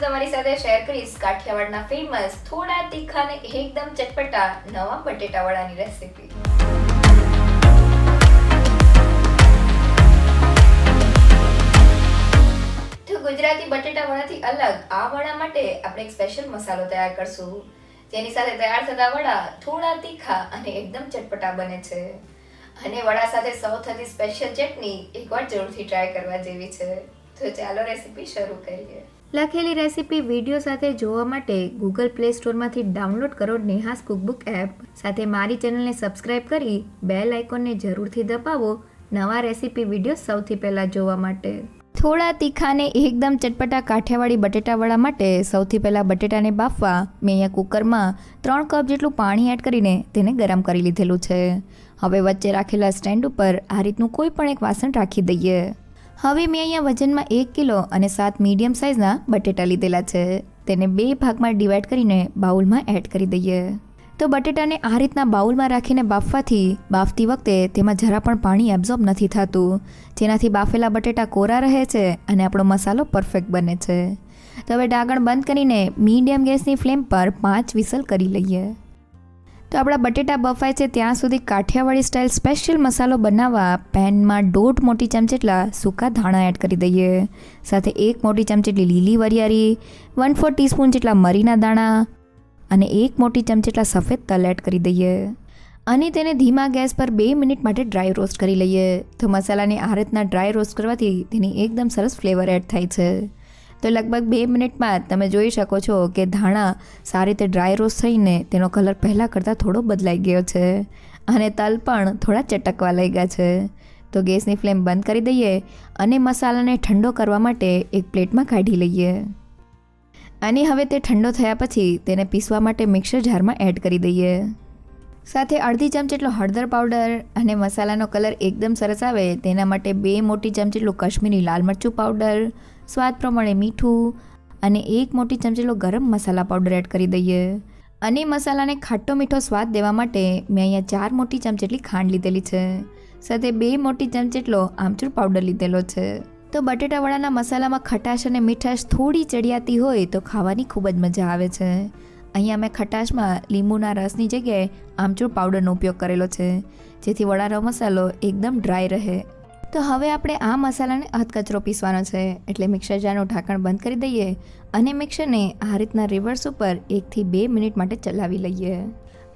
તમારી સાથે શેર કરીશ કાઠિયાવાડના ફેમસ થોડા તીખા ને એકદમ ચટપટા નવા બટેટાવાળાની રેસીપી તો ગુજરાતી બટેટા વડાથી અલગ આ વડા માટે આપણે એક સ્પેશિયલ મસાલો તૈયાર કરશું. જેની સાથે તૈયાર થતા વડા થોડા તીખા અને એકદમ ચટપટા બને છે. અને વડા સાથે સૌ થતી સ્પેશિયલ ચટણી એકવાર જરૂરથી ટ્રાય કરવા જેવી છે. તો ચાલો રેસીપી શરૂ કરીએ. લખેલી રેસીપી વીડિયો સાથે જોવા માટે ગૂગલ પ્લે સ્ટોરમાંથી ડાઉનલોડ કરો નેહાસ કુકબુક એપ. સાથે મારી ચેનલને સબસ્ક્રાઇબ કરી બેલ આઇકોનને જરૂરથી દબાવો નવા રેસીપી વીડિયો સૌથી પહેલાં જોવા માટે. થોડા તીખાને એકદમ ચટપટા કાઠિયાવાડી બટેટાવાળા માટે સૌથી પહેલાં બટેટાને બાફવા મેં અહીંયા કુકરમાં ત્રણ કપ જેટલું પાણી એડ કરીને તેને ગરમ કરી લીધેલું છે. હવે વચ્ચે રાખેલા સ્ટેન્ડ ઉપર આ રીતનું કોઈ પણ એક વાસણ રાખી દઈએ. હવે મેં અહીંયા વજનમાં એક કિલો અને સાત મીડિયમ સાઇઝના બટેટા લીધેલા છે. તેને બે ભાગમાં ડિવાઈડ કરીને બાઉલમાં એડ કરી દઈએ. તો બટેટાને આ રીતના બાઉલમાં રાખીને બાફવાથી બાફતી વખતે તેમાં જરા પણ પાણી એબ્ઝોર્બ નથી થતું. જેનાથી બાફેલા બટેટા કોરા રહે છે અને આપણો મસાલો પરફેક્ટ બને છે. તો હવે ઢાંકણ બંધ કરીને મીડિયમ ગેસની ફ્લેમ પર પાંચ વિસલ કરી લઈએ. તો આપણા બટેટા બફાય છે ત્યાં સુધી કાઠિયાવાડી સ્ટાઇલ સ્પેશિયલ મસાલો બનાવવા પેનમાં દોઢ મોટી ચમચી જેટલા સૂકા ધાણા એડ કરી દઈએ. સાથે એક મોટી ચમચી જેટલી લીલી વરિયાળી વન ફોર ટીસ્પૂન જેટલા મરીના દાણા અને એક મોટી ચમચી જેટલા સફેદ તલ એડ કરી દઈએ. અને તેને ધીમા ગેસ પર બે મિનિટ માટે ડ્રાય રોસ્ટ કરી લઈએ. તો મસાલાને આ રીતના ડ્રાય રોસ્ટ કરવાથી તેની એકદમ સરસ ફ્લેવર એડ થાય છે. તો લગભગ બે મિનિટમાં તમે જોઈ શકો છો કે ધાણા સારી રીતે ડ્રાય રોસ્ટ થઈને તેનો કલર પહેલાં કરતાં થોડો બદલાઈ ગયો છે. અને તલ પણ થોડા ચટકવા લાગ્યા છે. તો ગેસની ફ્લેમ બંધ કરી દઈએ અને મસાલાને ઠંડો કરવા માટે એક પ્લેટમાં કાઢી લઈએ. અને હવે તે ઠંડો થયા પછી તેને પીસવા માટે મિક્સર જારમાં એડ કરી દઈએ. સાથે અડધી ચમચી જેટલો હળદર પાવડર અને મસાલાનો કલર એકદમ સરસ આવે, તેના માટે બે મોટી ચમચી જેટલું કાશ્મીરી લાલ મરચું પાવડર સ્વાદ પ્રમાણે મીઠું અને એક મોટી ચમચી જેટલો ગરમ મસાલા પાવડર એડ કરી દઈએ. અને મસાલાને ખાટો મીઠો સ્વાદ દેવા માટે મેં અહીંયા ચાર મોટી ચમચી જેટલી ખાંડ લીધેલી છે, સાથે બે મોટી ચમચી જેટલો આમચૂર પાવડર લીધેલો છે. તો બટેટાવડાના મસાલામાં ખટાશ અને મીઠાશ થોડી ચડિયાતી હોય તો ખાવાની ખૂબ જ મજા આવે છે. અહીંયા મેં ખટાશમાં લીંબુના રસની જગ્યાએ આમચૂર પાવડરનો ઉપયોગ કરેલો છે, જેથી વડાનો મસાલો એકદમ ડ્રાય રહે. તો હવે આપણે આ મસાલાને અધકચરો પીસવાનો છે, એટલે મિક્સર જારનું ઢાંકણ બંધ કરી દઈએ અને મિક્સરને આ રીતના રિવર્સ ઉપર એકથી બે મિનિટ માટે ચલાવી લઈએ.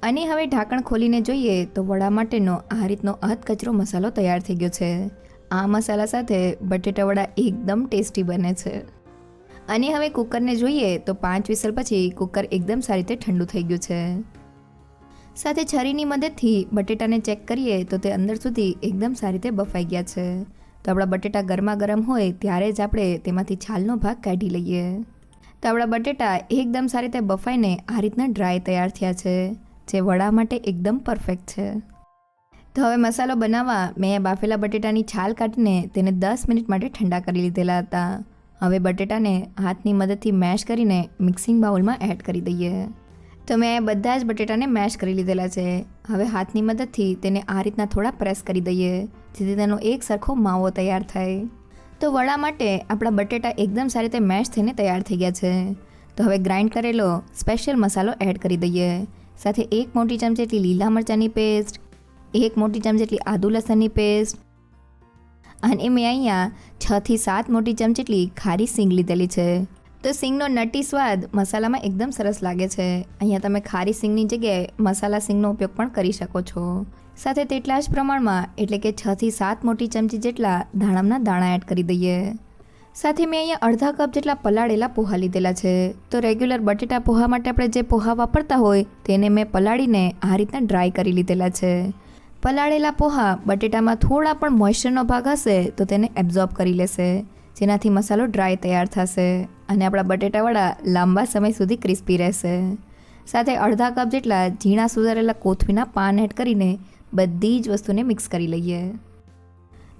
અને હવે ઢાંકણ ખોલીને જોઈએ તો વડા માટેનો આ રીતનો અધકચરો મસાલો તૈયાર થઈ ગયો છે. આ મસાલા સાથે બટેટા વડા એકદમ ટેસ્ટી બને છે. અને હવે કુકરને જોઈએ તો પાંચ વિસલ પછી કુકર એકદમ સારી રીતે ઠંડુ થઈ ગયું છે. સાથે છરીની મદદથી બટેટાને ચેક કરીએ તો તે અંદર સુધી એકદમ સારી રીતે બફાઈ ગયા છે. તો આપણા બટેટા ગરમા ગરમ હોય ત્યારે જ આપણે તેમાંથી છાલનો ભાગ કાઢી લઈએ. તો આપણા બટેટા એકદમ સારી રીતે બફાઈને આ રીતના ડ્રાય તૈયાર થયા છે, જે વડા માટે એકદમ પરફેક્ટ છે. તો હવે મસાલો બનાવવા મેં બાફેલા બટેટાની છાલ કાઢીને તેને દસ મિનિટ માટે ઠંડા કરી લીધેલા હતા. હવે બટેટાને હાથની મદદથી મેશ કરીને મિક્સિંગ બાઉલમાં એડ કરી દઈએ. તો મેં બધા જ બટેટાને મેશ કરી લીધેલા છે. હવે હાથની મદદથી તેને આ રીતના થોડા પ્રેસ કરી દઈએ, જેથી તેનો એક સરખો માવો તૈયાર થાય. તો વડા માટે આપણા બટેટા એકદમ સારી રીતે મેશ થઈને તૈયાર થઈ ગયા છે. તો હવે ગ્રાઇન્ડ કરેલો સ્પેશિયલ મસાલો એડ કરી દઈએ. સાથે એક મોટી ચમચી જેટલી લીલા મરચાંની પેસ્ટ એક મોટી ચમચી જેટલી આદુ લસણની પેસ્ટ અને મેં અહીંયા છથી સાત મોટી ચમચી જેટલી ખારી સિંગ લીધેલી છે. તો સિંગનો નટી સ્વાદ મસાલામાં એકદમ સરસ લાગે છે. અહીંયા તમે ખારી સિંગની જગ્યાએ મસાલા સિંગનો ઉપયોગ પણ કરી શકો છો. સાથે તેટલા જ પ્રમાણમાં એટલે કે છથી સાત મોટી ચમચી જેટલા ધાણામના દાણા એડ કરી દઈએ. સાથે મેં અહીંયા અડધા કપ જેટલા પલાળેલા પોહા લીધેલા છે. તો રેગ્યુલર બટેટા પોહા માટે આપણે જે પોહા વાપરતા હોય તેને મેં પલાળીને આ રીતના ડ્રાય કરી લીધેલા છે. પલાળેલા પોહા, બટેટામાં થોડા પણ મોઇશ્ચરનો ભાગ હશે તો તેને એબ્ઝોર્બ કરી લેશે. જેનાથી મસાલો ડ્રાય તૈયાર થશે અને આપણા બટેટાવડા લાંબા સમય સુધી ક્રિસ્પી રહેશે. સાથે અડધા કપ જેટલા ઝીણા સુધારેલા કોથમીના પાન એડ કરીને બધી જ વસ્તુને મિક્સ કરી લઈએ.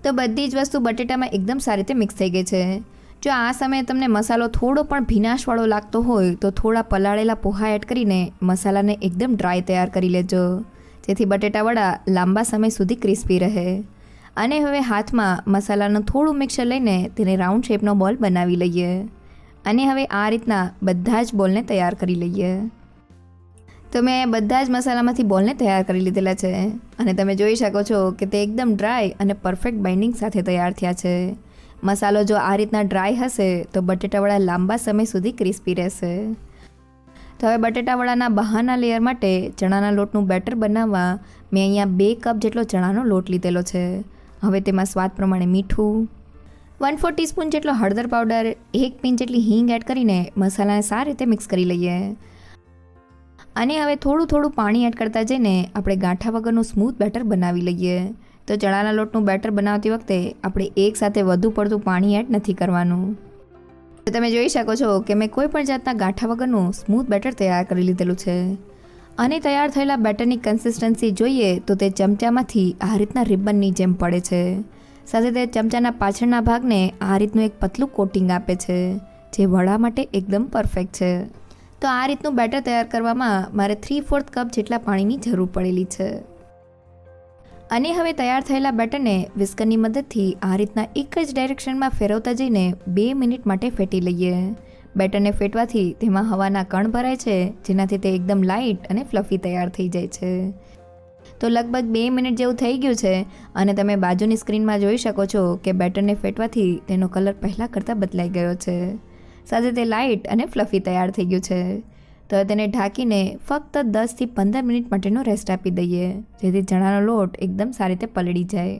તો બધી જ વસ્તુ બટેટામાં એકદમ સારી રીતે મિક્સ થઈ ગઈ છે. જો આ સમયે તમને મસાલો થોડો પણ ભીનાશવાળો લાગતો હોય તો થોડા પલાળેલા પોહા એડ કરીને મસાલાને એકદમ ડ્રાય તૈયાર કરી લેજો. જેથી બટેટાવડા લાંબા સમય સુધી ક્રિસ્પી રહે. અને હવે હાથમાં મસાલાનું થોડું મિક્સર લઈને તેને રાઉન્ડ શેપનો બોલ બનાવી લઈએ. અને હવે આ રીતના બધા જ બોલને તૈયાર કરી લઈએ. તો મેં બધા જ મસાલામાંથી બોલને તૈયાર કરી લીધેલા છે. અને તમે જોઈ શકો છો કે તે એકદમ ડ્રાય અને પરફેક્ટ બાઇન્ડિંગ સાથે તૈયાર થયા છે. મસાલો જો આ રીતના ડ્રાય હશે તો બટેટાવાળા લાંબા સમય સુધી ક્રિસ્પી રહેશે. તો હવે બટેટાવડાના બહારના લેયર માટે ચણાના લોટનું બેટર બનાવવા મેં અહીંયા બે કપ જેટલો ચણાનો લોટ લીધેલો છે. હવે તેમાં સ્વાદ પ્રમાણે મીઠું વન ફોર ટીસ્પૂન જેટલો હળદર પાવડર એક પીન જેટલી હિંગ એડ કરીને મસાલાને સારી રીતે મિક્સ કરી લઈએ. અને હવે થોડું થોડું પાણી એડ કરતા જઈને આપણે ગાંઠા વગરનું સ્મૂથ બેટર બનાવી લઈએ. તો ચણાના લોટનું બેટર બનાવતી વખતે આપણે એકસાથે વધુ પડતું પાણી એડ નથી કરવાનું. તો તમે જોઈ શકો છો કે મેં કોઈ પણ જાતના ગાંઠા વગરનું સ્મૂથ બેટર તૈયાર કરી લીધેલું છે. અને તૈયાર થયેલા બેટરની કન્સિસ્ટન્સી જોઈએ તો તે ચમચામાંથી આ રીતના રિબનની જેમ પડે છે. સાથે તે ચમચાના પાછળના ભાગને આ રીતનું એક પતલું કોટિંગ આપે છે, જે વડા માટે એકદમ પરફેક્ટ છે. તો આ રીતનું બેટર તૈયાર કરવામાં મારે થ્રી ફોર્થ કપ જેટલા પાણીની જરૂર પડેલી છે. અને હવે તૈયાર થયેલા બેટરને વિસ્કરની મદદથી આ રીતના એક જ ડાયરેક્શનમાં ફેરવતા જઈને બે મિનિટ માટે ફેટી લઈએ. બેટરને ફેટવાથી તેમાં હવાના કણ ભરાય છે, જેનાથી તે એકદમ લાઇટ અને ફ્લફી તૈયાર થઈ જાય છે. તો લગભગ બે મિનિટ જેવું થઈ ગયું છે અને તમે બાજુની સ્ક્રીનમાં જોઈ શકો છો કે બેટરને ફેટવાથી તેનો કલર પહેલાં કરતાં બદલાઈ ગયો છે. સાથે તે લાઇટ અને ફ્લફી તૈયાર થઈ ગયું છે. તો તેને ઢાંકીને ફક્ત દસથી પંદર મિનિટ માટેનો રેસ્ટ આપી દઈએ, જેથી ચણાનો લોટ એકદમ સારી રીતે પલળી જાય.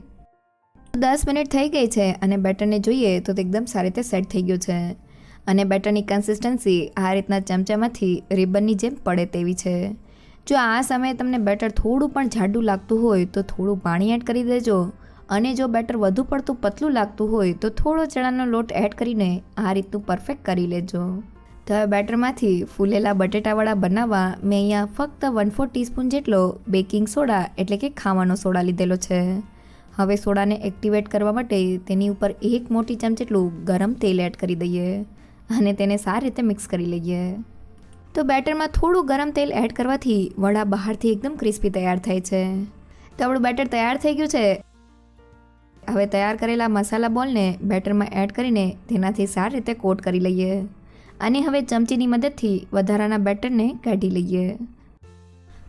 દસ મિનિટ થઈ ગઈ છે અને બેટરને જોઈએ તો તે એકદમ સારી રીતે સેટ થઈ ગયું છે. અને બેટરની કન્સિસ્ટન્સી આ રીતના ચમચામાંથી રિબનની જેમ પડે તેવી છે. જો આ સમયે તમને બેટર થોડું પણ જાડું લાગતું હોય તો થોડું પાણી એડ કરી દેજો. અને જો બેટર વધુ પડતું પતલું લાગતું હોય તો થોડો ચણાનો લોટ એડ કરીને આ રીતનું પરફેક્ટ કરી લેજો. તો હવે બેટરમાંથી ફૂલેલા બટેટાવાળા બનાવવા મેં અહીંયા ફક્ત વન ફોર ટીસ્પૂન જેટલો બેકિંગ સોડા એટલે કે ખાવાનો સોડા લીધેલો છે. હવે સોડાને એક્ટિવેટ કરવા માટે તેની ઉપર એક મોટી ચમચ જેટલું ગરમ તેલ એડ કરી દઈએ અને તેને સારી રીતે મિક્સ કરી લઈએ. તો બેટરમાં થોડું ગરમ તેલ એડ કરવાથી વડા બહારથી એકદમ ક્રિસ્પી તૈયાર થાય છે. તો આપણું બેટર તૈયાર થઈ ગયું છે. હવે તૈયાર કરેલા મસાલા બોલને બેટરમાં એડ કરીને તેનાથી સારી રીતે કોટ કરી લઈએ. અને હવે ચમચીની મદદથી વધારાના બેટરને કાઢી લઈએ.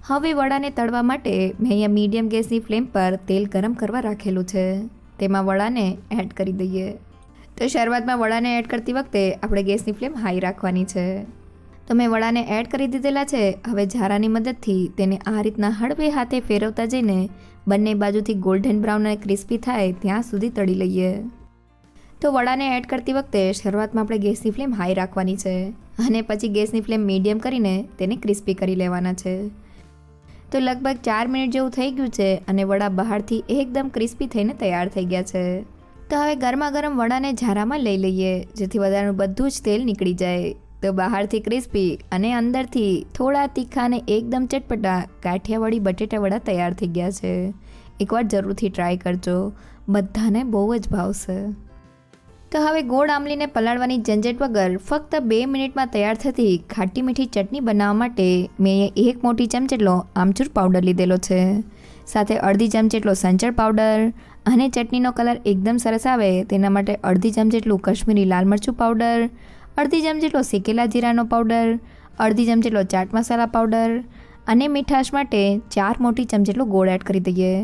હવે વડાને તળવા માટે મેં અહીંયા મીડિયમ ગેસની ફ્લેમ પર તેલ ગરમ કરવા રાખેલું છે. તેમાં વડાને એડ કરી દઈએ. તો શરૂઆતમાં વડાને એડ કરતી વખતે આપણે ગેસની ફ્લેમ હાઈ રાખવાની છે. તો મેં વડાને એડ કરી દીધેલા છે. હવે ઝારાની મદદથી તેને આ રીતના હળવે હાથે ફેરવતા જઈને બંને બાજુથી ગોલ્ડન બ્રાઉન અને ક્રિસ્પી થાય ત્યાં સુધી તળી લઈએ. તો વડાને એડ કરતી વખતે શરૂઆતમાં આપણે ગેસની ફ્લેમ હાઈ રાખવાની છે અને પછી ગેસની ફ્લેમ મીડિયમ કરીને તેને ક્રિસ્પી કરી લેવાના છે. તો લગભગ ચાર મિનિટ જેવું થઈ ગયું છે અને વડા બહારથી એકદમ ક્રિસ્પી થઈને તૈયાર થઈ ગયા છે. તો હવે ગરમા ગરમ વડાને ઝારામાં લઈ લઈએ, જેથી વધારાનું બધું જ તેલ નીકળી જાય. તો બહારથી ક્રિસ્પી અને અંદરથી થોડા તીખા અને એકદમ ચટપટા કાઠિયાવાડી બટેટા વડા તૈયાર થઈ ગયા છે. એકવાર જરૂરથી ટ્રાય કરજો. બધાને બહુ જ ભાવશે. તો હવે ગોળ આંબલીને પલાળવાની ઝંઝટ વગર ફક્ત બે મિનિટમાં તૈયાર થતી ખાટી મીઠી ચટણી બનાવવા માટે મેં એક મોટી ચમચેટલો આમચૂર પાવડર લીધેલો છે. સાથે અડધી ચમચેટલો સંચળ પાવડર અને ચટણીનો કલર એકદમ સરસ આવે તેના માટે અડધી ચમચેટલું કશ્મીરી લાલ મરચું પાવડર અડધી ચમચેટલો શેકેલા જીરાનો પાવડર અડધી ચમચેટલો ચાટ મસાલા પાવડર અને મીઠાશ માટે ચાર મોટી ચમચેટલો ગોળ એડ કરી દઈએ.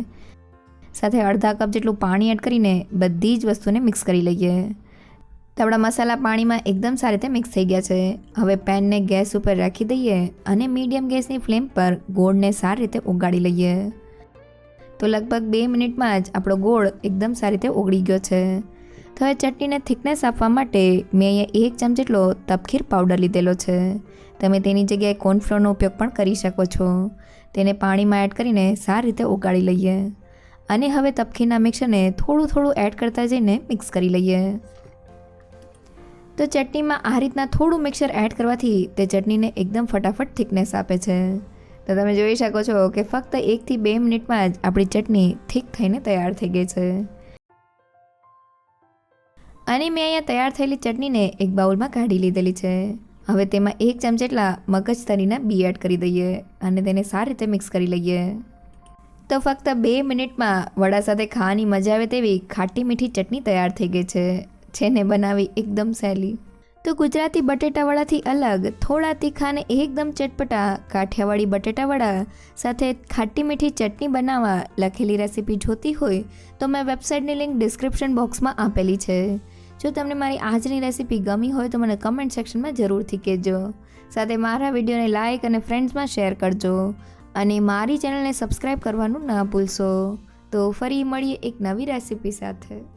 સાથે અડધા કપ જેટલું પાણી એડ કરીને બધી જ વસ્તુને મિક્સ કરી લઈએ. તો આપણા મસાલા પાણીમાં એકદમ સારી રીતે મિક્સ થઈ ગયા છે. હવે પેનને ગેસ ઉપર રાખી દઈએ અને મીડિયમ ગેસની ફ્લેમ પર ગોળને સારી રીતે ઓગાળી લઈએ. તો લગભગ બે મિનિટમાં જ આપણો ગોળ એકદમ સારી રીતે ઓગળી ગયો છે. તો હવે ચટણીને થિકનેસ આપવા માટે મેં અહીંયા એક ચમચ જેટલો તપખીર પાવડર લીધેલો છે. તમે તેની જગ્યાએ કોર્નફ્લોરનો ઉપયોગ પણ કરી શકો છો. તેને પાણીમાં એડ કરીને સારી રીતે ઉગાડી લઈએ. અને હવે તપખીના મિક્સરને થોડું થોડું એડ કરતા જઈને મિક્સ કરી લઈએ. તો ચટણીમાં આ રીતના થોડું મિક્સર એડ કરવાથી તે ચટણીને એકદમ ફટાફટ થિકનેસ આપે છે. તો તમે જોઈ શકો છો કે ફક્ત એકથી બે મિનિટમાં જ આપણી ચટણી થીક થઈને તૈયાર થઈ ગઈ છે. અને મેં અહીંયા તૈયાર થયેલી ચટણીને એક બાઉલમાં કાઢી લીધેલી છે. હવે તેમાં એક ચમચેટલા મગજ તરીના બી એડ કરી દઈએ અને તેને સારી રીતે મિક્સ કરી લઈએ. તો ફક્ત બે મિનિટમાં વડા સાથે ખાવાની મજા આવે તેવી ખાટી મીઠી ચટણી તૈયાર થઈ ગઈ છે, જેને બનાવી એકદમ સહેલી. તો ગુજરાતી બટેટાવડાથી અલગ, થોડા તીખા અને એકદમ ચટપટા કાઠિયાવાડી બટેટાવડા સાથે ખાટી મીઠી ચટણી બનાવવા લખેલી રેસીપી જોતી હોય, તો મેં વેબસાઇટની લિંક ડિસ્ક્રિપ્શન બોક્સમાં આપેલી છે. જો તમને મારી આજની રેસીપી ગમી હોય, તો મને કમેન્ટ સેક્શનમાં જરૂરથી કહેજો. સાથે મારા વિડીયોને લાઇક અને ફ્રેન્ડ્સમાં શેર કરજો. અને મારી ચેનલને સબસ્ક્રાઈબ કરવાનું ના ભૂલશો. તો ફરી મળીએ એક નવી રેસીપી સાથે.